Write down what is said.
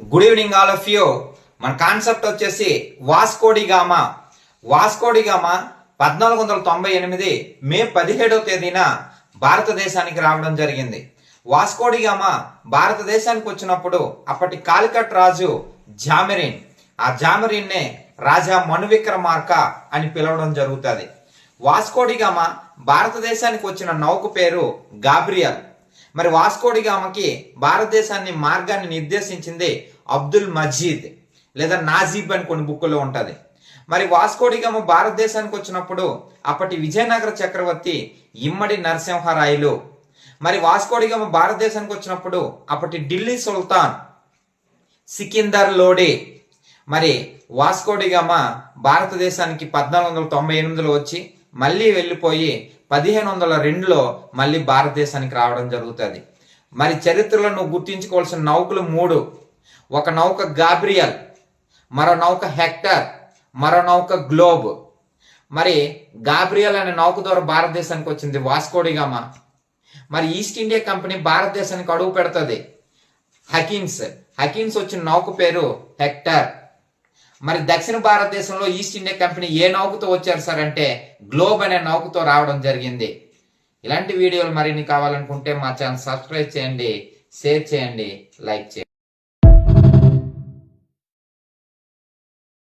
Good evening all of you మన concept వచ్చేసి Vasco da Gama Vasco da Gama పద్నాలుగు వందల తొంభై ఎనిమిది మే పదిహేడవ తేదీన భారతదేశానికి రావడం జరిగింది. వాస్కోడిగామా భారతదేశానికి వచ్చినప్పుడు అప్పటి కాలికట్ రాజు జామెరిన్. ఆ జామెరిన్నే రాజా మనువిక్రమార్క అని పిలవడం జరుగుతుంది. వాస్కోడిగామా భారతదేశానికి వచ్చిన నౌక పేరు గాబ్రియల్. మరి వాస్కోడిగామకి భారతదేశాన్ని మార్గాన్ని నిర్దేశించింది అబ్దుల్ మజీద్ లేదా నాజీబ్ అని కొన్ని బుక్కులో ఉంటుంది. మరి వాస్కోడిగామ భారతదేశానికి వచ్చినప్పుడు అప్పటి విజయనగర చక్రవర్తి ఇమ్మడి నరసింహరాయలు. మరి వాస్కోడిగామ భారతదేశానికి వచ్చినప్పుడు అప్పటి ఢిల్లీ సుల్తాన్ సికిందర్ లోడే. మరి వాస్కోడిగామ భారతదేశానికి పద్నాలుగు వందల తొంభై ఎనిమిదిలో వచ్చి మళ్ళీ వెళ్ళిపోయి పదిహేను వందల రెండులో మళ్ళీ భారతదేశానికి రావడం జరుగుతుంది. మరి చరిత్రలో నువ్వు గుర్తించుకోవాల్సిన నౌకలు మూడు. ఒక నౌక గాబ్రియల్ మరో నౌక హెక్టర్ మరో నౌక గ్లోబ్. మరి గాబ్రియల్ అనే నౌక ద్వారా భారతదేశానికి వచ్చింది వాస్కోడిగామ మరి ఈస్ట్ ఇండియా కంపెనీ భారతదేశానికి అడుగు పెడుతుంది. హకిన్స్. హకిన్స్ వచ్చిన నౌక పేరు హెక్టర్. మరి దక్షిణ భారతదేశంలో ఈస్ట్ ఇండియా కంపెనీ ఏ నౌకతో వచ్చారు సార్ అంటే గ్లోబ్ అనే నౌకతో రావడం జరిగింది. ఇలాంటి వీడియోలు మరిన్ని కావాలనుకుంటే మా ఛానల్ సబ్స్క్రైబ్ చేయండి షేర్ చేయండి లైక్ చేయండి.